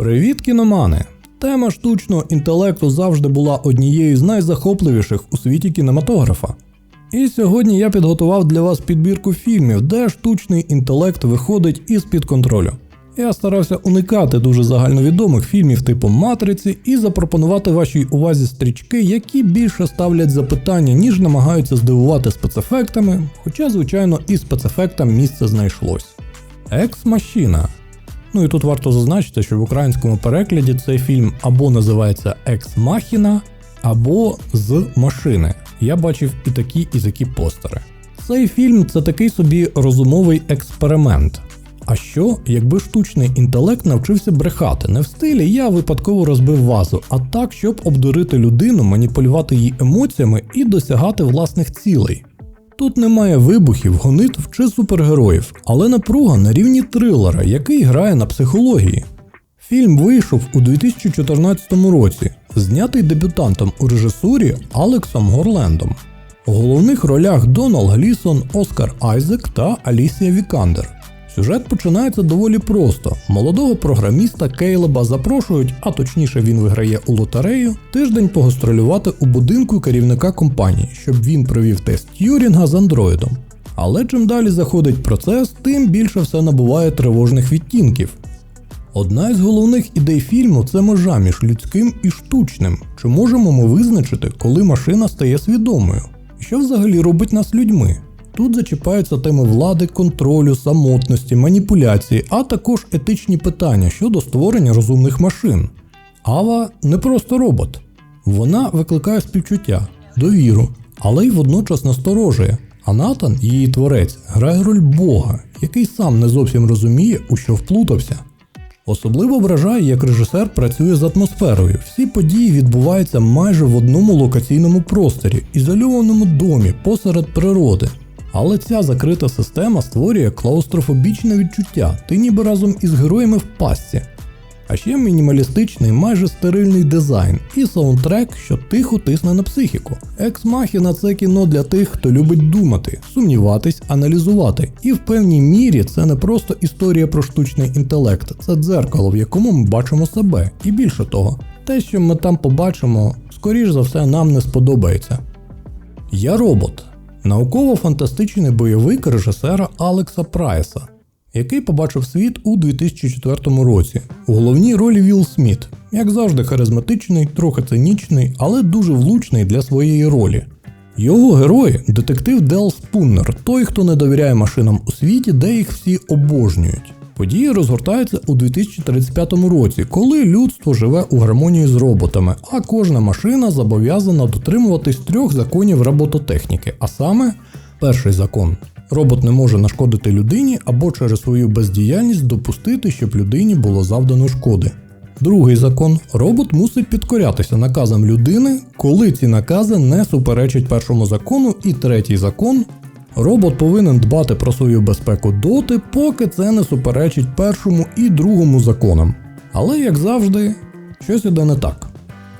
Привіт, кіномани! Тема штучного інтелекту завжди була однією з найзахопливіших у світі кінематографа. І сьогодні я підготував для вас підбірку фільмів, де штучний інтелект виходить із під контролю. Я старався уникати дуже загальновідомих фільмів типу Матриці і запропонувати вашій увазі стрічки, які більше ставлять запитання, ніж намагаються здивувати спецефектами, хоча, звичайно, і спецефектам місце знайшлось. Екс-машина. Ну і тут варто зазначити, що в українському перекладі цей фільм або називається Екс-Махіна, або з машини. Я бачив і такі, і такі постери. Цей фільм це такий собі розумовий експеримент. А що, якби штучний інтелект навчився брехати не в стилі я випадково розбив вазу, а так, щоб обдурити людину, маніпулювати її емоціями і досягати власних цілей. Тут немає вибухів, гонитв чи супергероїв, але напруга на рівні трилера, який грає на психології. Фільм вийшов у 2014 році, знятий дебютантом у режисурі Алексом Горлендом. У головних ролях Донал Глісон, Оскар Айзек та Алісія Вікандер. Сюжет починається доволі просто. Молодого програміста Кейлеба запрошують, а точніше він виграє у лотерею, тиждень погастролювати у будинку керівника компанії, щоб він провів тест Т'юрінга з андроїдом. Але чим далі заходить процес, тим більше все набуває тривожних відтінків. Одна із головних ідей фільму це межа між людським і штучним. Чи можемо ми визначити, коли машина стає свідомою? Що взагалі робить нас людьми? Тут зачіпаються теми влади, контролю, самотності, маніпуляції, а також етичні питання щодо створення розумних машин. Ава не просто робот. Вона викликає співчуття, довіру, але й водночас насторожує. А Натан, її творець, грає роль Бога, який сам не зовсім розуміє, у що вплутався. Особливо вражає, як режисер працює з атмосферою. Всі події відбуваються майже в одному локаційному просторі, ізольованому домі посеред природи. Але ця закрита система створює клаустрофобічне відчуття, ти ніби разом із героями в пастці. А ще мінімалістичний, майже стерильний дизайн і саундтрек, що тихо тисне на психіку. Екс-махіна це кіно для тих, хто любить думати, сумніватись, аналізувати. І в певній мірі це не просто історія про штучний інтелект, це дзеркало, в якому ми бачимо себе. І більше того, те, що ми там побачимо, скоріш за все, нам не сподобається. Я робот. Науково-фантастичний бойовик режисера Алекса Прайса, який побачив світ у 2004 році. У головній ролі Вілл Сміт, як завжди, харизматичний, трохи цинічний, але дуже влучний для своєї ролі. Його герой детектив Дел Спуннер, той, хто не довіряє машинам у світі, де їх всі обожнюють. Події розгортаються у 2035 році, коли людство живе у гармонії з роботами, а кожна машина зобов'язана дотримуватись трьох законів робототехніки. А саме, перший закон. Робот не може нашкодити людині або через свою бездіяльність допустити, щоб людині було завдано шкоди. Другий закон робот мусить підкорятися наказам людини, коли ці накази не суперечать першому закону. І третій закон Робот повинен дбати про свою безпеку доти, поки це не суперечить першому і другому законам. Але, як завжди, щось іде не так.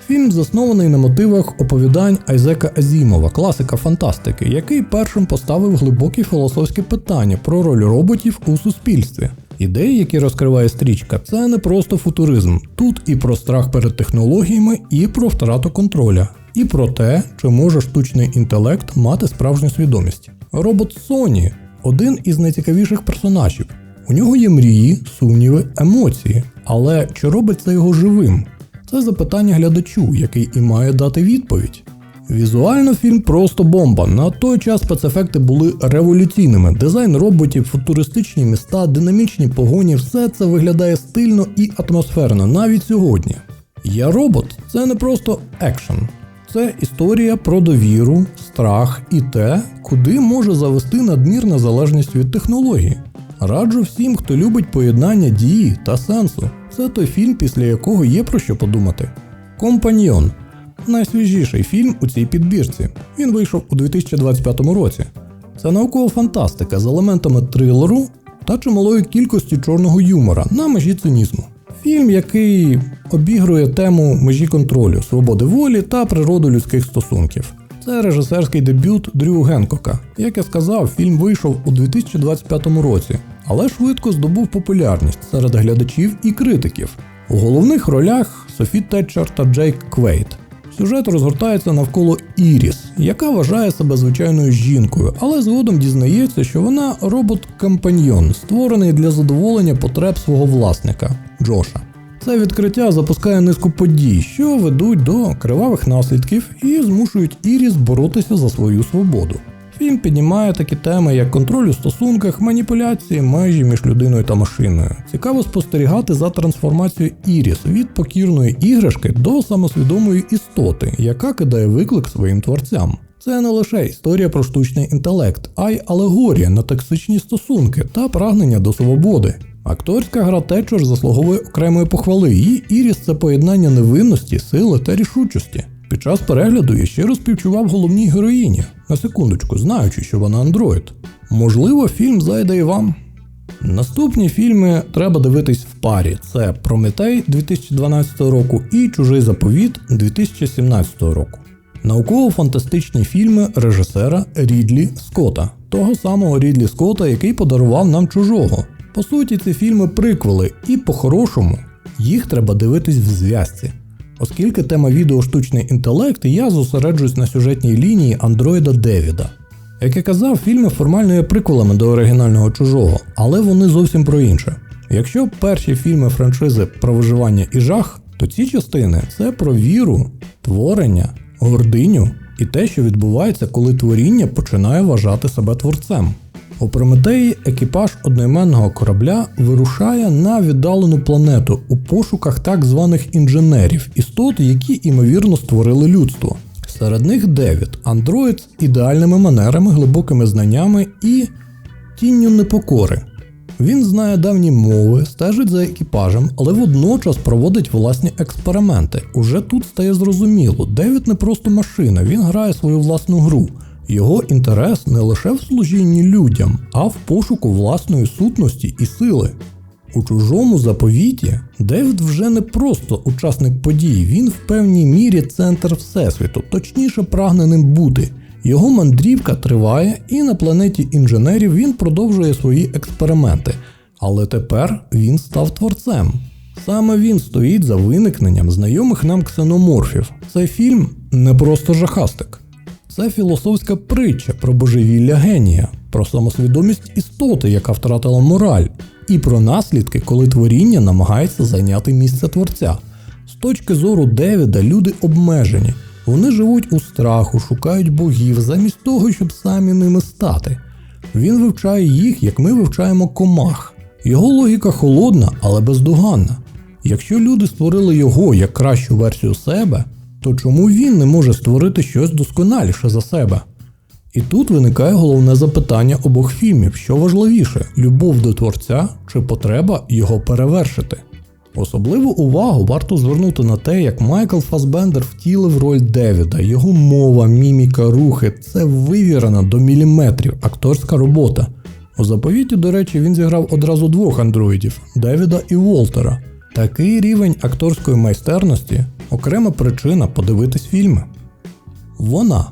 Фільм заснований на мотивах оповідань Айзека Азімова, класика фантастики, який першим поставив глибокі філософські питання про роль роботів у суспільстві. Ідеї, які розкриває стрічка, це не просто футуризм. Тут і про страх перед технологіями, і про втрату контроля, і про те, чи може штучний інтелект мати справжню свідомість. Робот Соні один із найцікавіших персонажів. У нього є мрії, сумніви, емоції. Але чи робить це його живим? Це запитання глядачу, який і має дати відповідь. Візуально фільм просто бомба. На той час спецефекти були революційними. Дизайн роботів, футуристичні міста, динамічні погоні, все це виглядає стильно і атмосферно навіть сьогодні. Я робот це не просто екшен. Це історія про довіру, страх і те, куди може завести надмірна залежність від технології. Раджу всім, хто любить поєднання дії та сенсу. Це той фільм, після якого є про що подумати. Компаньйон найсвіжіший фільм у цій підбірці. Він вийшов у 2025 році. Це наукова фантастика з елементами трилеру та чималою кількістю чорного юмора на межі цинізму. Фільм, який обігрує тему межі контролю, свободи волі та природу людських стосунків. Це режисерський дебют Дрю Генкока. Як я сказав, фільм вийшов у 2025 році, але швидко здобув популярність серед глядачів і критиків. У головних ролях Софі Тетчер та Джейк Квейт. Сюжет розгортається навколо Іріс, яка вважає себе звичайною жінкою, але згодом дізнається, що вона робот-компаньйон, створений для задоволення потреб свого власника Джоша. Це відкриття запускає низку подій, що ведуть до кривавих наслідків і змушують Іріс боротися за свою свободу. Фільм піднімає такі теми, як контроль у стосунках, маніпуляції, межі між людиною та машиною. Цікаво спостерігати за трансформацією Іріс від покірної іграшки до самосвідомої істоти, яка кидає виклик своїм творцям. Це не лише історія про штучний інтелект, а й алегорія на токсичні стосунки та прагнення до свободи. Акторська гра Тетчер заслуговує окремої похвали, її Іріс це поєднання невинності, сили та рішучості. Під час перегляду я щиро співчував головній героїні, на секундочку, знаючи, що вона андроїд. Можливо, фільм зайде і вам. Наступні фільми треба дивитись в парі: це Прометей 2012 року і Чужий заповіт 2017 року. Науково-фантастичні фільми режисера Рідлі Скотта, того самого Рідлі Скотта, який подарував нам чужого. По суті, ці фільми приквели, і по-хорошому їх треба дивитись в зв'язці. Оскільки тема відео штучний інтелект, я зосереджуюсь на сюжетній лінії андроїда Девіда. Як я казав, фільми формально є приквелами до оригінального чужого, але вони зовсім про інше. Якщо перші фільми франшизи про виживання і жах, то ці частини це про віру, творення, гординю і те, що відбувається, коли творіння починає вважати себе творцем. У Прометеї екіпаж одноіменного корабля вирушає на віддалену планету у пошуках так званих інженерів, істот, які ймовірно створили людство. Серед них Девід, андроїд з ідеальними манерами, глибокими знаннями і тінню непокори. Він знає давні мови, стежить за екіпажем, але водночас проводить власні експерименти. Уже тут стає зрозуміло, Девід не просто машина, він грає свою власну гру. Його інтерес не лише в служінні людям, а в пошуку власної сутності і сили. У чужому заповіті Девід вже не просто учасник подій, він в певній мірі центр Всесвіту, точніше прагне ним бути. Його мандрівка триває, і на планеті інженерів він продовжує свої експерименти. Але тепер він став творцем. Саме він стоїть за виникненням знайомих нам ксеноморфів. Цей фільм не просто жахастик. Це філософська притча про божевілля генія, про самосвідомість істоти, яка втратила мораль, і про наслідки, коли творіння намагається зайняти місце творця. З точки зору Девіда, люди обмежені, вони живуть у страху, шукають богів, замість того, щоб самі ними стати. Він вивчає їх, як ми вивчаємо комах. Його логіка холодна, але бездоганна. Якщо люди створили його як кращу версію себе, то чому він не може створити щось досконаліше за себе? І тут виникає головне запитання обох фільмів: що важливіше любов до творця чи потреба його перевершити? Особливу увагу варто звернути на те, як Майкл Фасбендер втілив роль Девіда, його мова, міміка, рухи це вивірена до міліметрів акторська робота. У заповіті, до речі, він зіграв одразу двох андроїдів Девіда і Волтера. Такий рівень акторської майстерності окрема причина подивитись фільми. Вона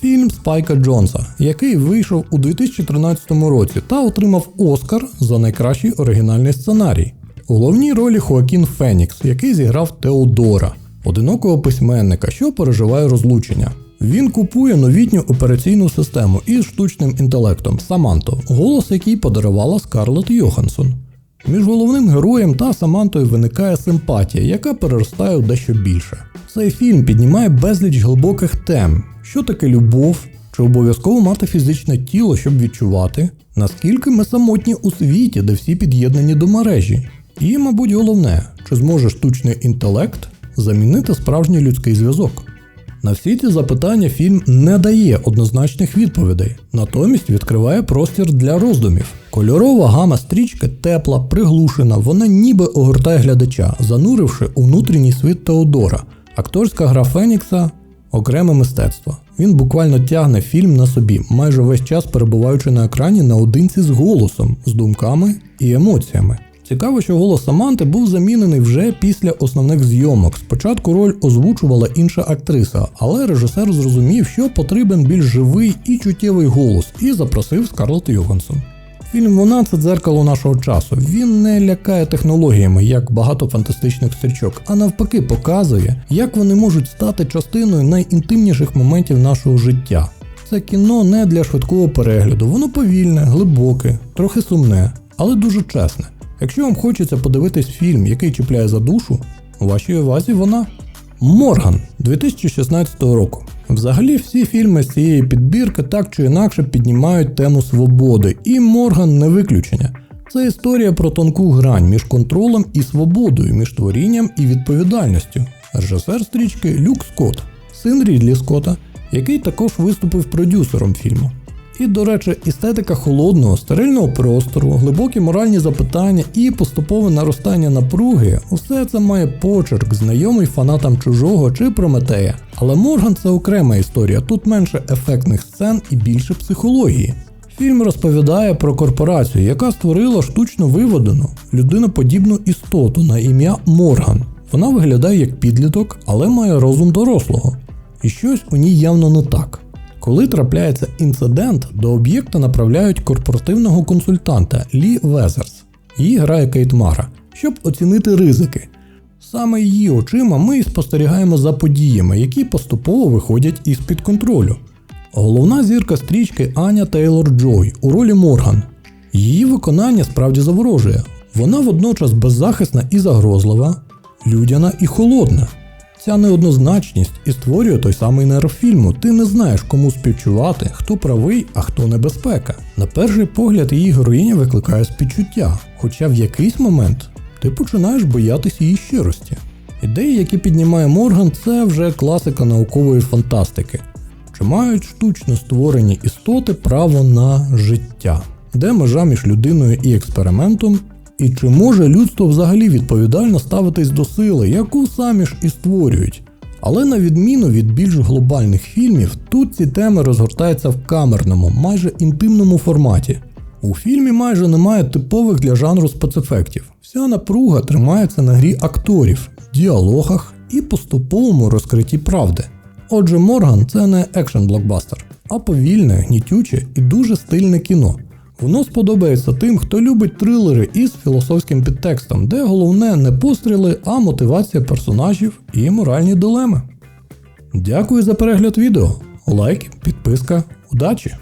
фільм Спайка Джонса, який вийшов у 2013 році та отримав Оскар за найкращий оригінальний сценарій. Головній ролі Хоакін Фенікс, який зіграв Теодора, одинокого письменника, що переживає розлучення. Він купує новітню операційну систему із штучним інтелектом Саманто, голос який подарувала Скарлетт Йоханссон. Між головним героєм та Самантою виникає симпатія, яка переростає у дещо більше. Цей фільм піднімає безліч глибоких тем, що таке любов, чи обов'язково мати фізичне тіло, щоб відчувати, наскільки ми самотні у світі, де всі під'єднані до мережі. І, мабуть, головне, чи зможе штучний інтелект замінити справжній людський зв'язок. На всі ці запитання фільм не дає однозначних відповідей, натомість відкриває простір для роздумів. Кольорова гама стрічки тепла, приглушена, вона ніби огортає глядача, зануривши у внутрішній світ Теодора. Акторська гра Фенікса окреме мистецтво. Він буквально тягне фільм на собі, майже весь час перебуваючи на екрані наодинці з голосом, з думками і емоціями. Цікаво, що голос Саманти був замінений вже після основних зйомок. Спочатку роль озвучувала інша актриса, але режисер зрозумів, що потрібен більш живий і чуттєвий голос, і запросив Скарлетт Йоханссон. Фільм Вона це дзеркало нашого часу. Він не лякає технологіями, як багато фантастичних стрічок, а навпаки показує, як вони можуть стати частиною найінтимніших моментів нашого життя. Це кіно не для швидкого перегляду, воно повільне, глибоке, трохи сумне, але дуже чесне. Якщо вам хочеться подивитись фільм, який чіпляє за душу, у вашій увазі вона. Морган 2016 року. Взагалі всі фільми з цієї підбірки так чи інакше піднімають тему свободи, і Морган не виключення. Це історія про тонку грань між контролем і свободою, між творінням і відповідальністю. Режисер стрічки Люк Скотт, син Рідлі Скотта, який також виступив продюсером фільму. І, до речі, естетика холодного, стерильного простору, глибокі моральні запитання і поступове наростання напруги усе це має почерк, знайомий фанатам чужого чи Прометея. Але Морган це окрема історія, тут менше ефектних сцен і більше психології. Фільм розповідає про корпорацію, яка створила штучно виведену людиноподібну істоту на ім'я Морган. Вона виглядає як підліток, але має розум дорослого. І щось у ній явно не так. Коли трапляється інцидент, до об'єкта направляють корпоративного консультанта Лі Везерс. Її грає Кейт Мара, щоб оцінити ризики. Саме її очима ми і спостерігаємо за подіями, які поступово виходять із-під контролю. Головна зірка стрічки Аня Тейлор Джой у ролі Морган. Її виконання справді заворожує. Вона водночас беззахисна і загрозлива, людяна і холодна. Ця неоднозначність і створює той самий нерв фільму. Ти не знаєш, кому співчувати, хто правий, а хто небезпека. На перший погляд її героїня викликає співчуття, хоча в якийсь момент ти починаєш боятися її щирості. Ідеї, які піднімає Морган, це вже класика наукової фантастики. Чи мають штучно створені істоти право на життя? Де межа між людиною і експериментом і чи може людство взагалі відповідально ставитись до сили, яку самі ж і створюють? Але на відміну від більш глобальних фільмів, тут ці теми розгортаються в камерному, майже інтимному форматі. У фільмі майже немає типових для жанру спецефектів. Вся напруга тримається на грі акторів, діалогах і поступовому розкритті правди. Отже, Морган це не екшен блокбастер, а повільне, гнітюче і дуже стильне кіно. Воно сподобається тим, хто любить трилери із філософським підтекстом, де головне не постріли, а мотивація персонажів і моральні дилеми. Дякую за перегляд відео. Лайк, підписка, удачі!